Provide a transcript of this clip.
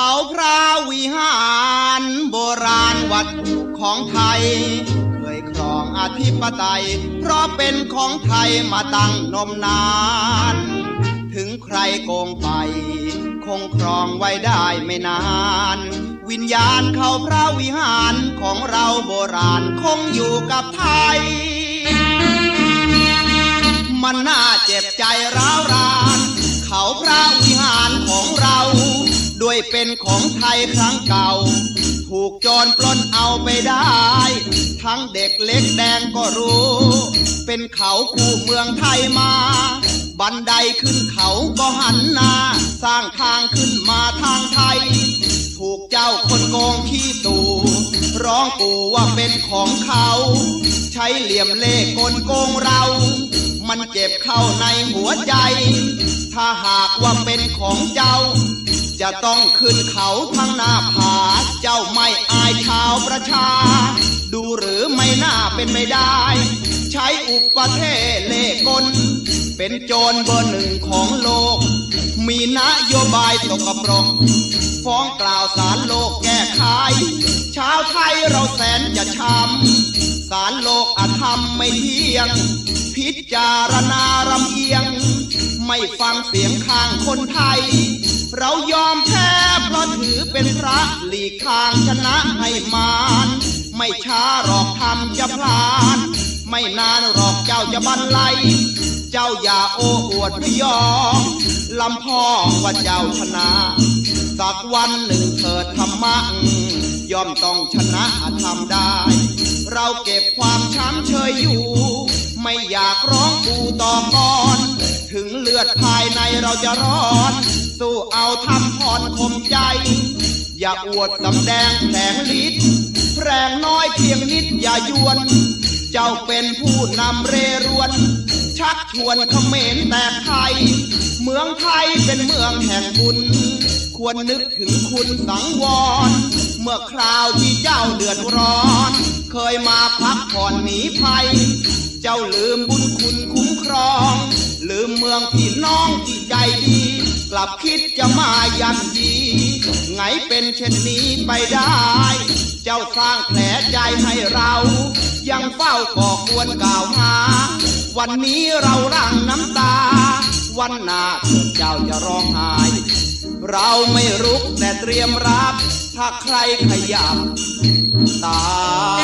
เขาพระวิหารโบราณวัดของไทย เคยครองอธิปไตย เพราะเป็นของไทยมาตั้งนมนาน ถึงใครโกงไป คงครองไว้ได้ไม่นาน วิญญาณเขาพระวิหารของเราโบราณคงอยู่กับไทย มันน่าเจ็บใจร้าวรา เป็นของไทยครั้งเก่า ถูกจรปล้นเอาไปได้ ทั้งเด็กเล็กแดงก็รู้ เป็นเขาคู่เมืองไทยมา บันไดขึ้นเขาก็หันหน้า สร้างทางขึ้นมาทางไทย ถูกเจ้าคนโกงขี้ตูร้องกูว่าเป็นของเขา ใช้เหลี่ยมเล่กลโกงเรา มันเจ็บเข้าในหัวใจ ถ้าหากว่าเป็นของเจ้า จะต้องขึ้นเขาทั้งหน้าผา เจ้าไม่อายชาวประชา ดูหรือไม่น่าเป็นไม่ได้ ใช้อุปเทศเล่กล เป็นโจรเบอร์หนึ่งของโลก มีนโยบายตกกระปรกฟ้องกล่าวสารโลกแก้ไขชาวไทยเราแสนจะช้ำสารโลกอาธรรมไม่เที่ยง พิจารณารำเอียง ไม่ฟังเสียงข้างคนไทย เรายอม เป็นพระหลีกทางชนะให้มารไม่ช้าหรอกทำจะพลานไม่นานหรอกเจ้าจะบันไลเจ้าอย่าโอ้อวดพยองลำพ่องว่าเจ้าชนะ สักวันหนึ่งเถิดธรรมะย่อมต้องชนะทำได้ เราเก็บความช้ำเชยอยู่ ไม่อยากร้องกูต่อก่อน ถึงเลือดภายในเราจะร้อน สู้เอาทำผ่อนคมใจ อย่าอวดสำแดงแผลงฤทธิ์แรงน้อยเพียงนิดอย่ายวน เจ้าเป็นผู้นำเรรวน ชักชวนเขมรแตกไทย เมืองไทยเป็นเมืองแห่งบุญ ควรนึกถึงคุณสังวร เมื่อคราวที่เจ้าเดือดร้อน เคยมาพักผ่อนหนีภัย เจ้าลืมบุญคุณคุ้มครอง ลืมเมืองพี่น้องที่ใจดี กลับคิดจะมายันดี ไงเป็นเช่นนี้ไปได้ เจ้าสร้างแผลใจให้เรา ยังเฝ้าก่อกวนกล่าวหา วันนี้เราร่างน้ำตา วันหน้าเจ้าจะร้องไห้เราไม่รุกแต่เตรียมรับ ถ้าใครขยับตา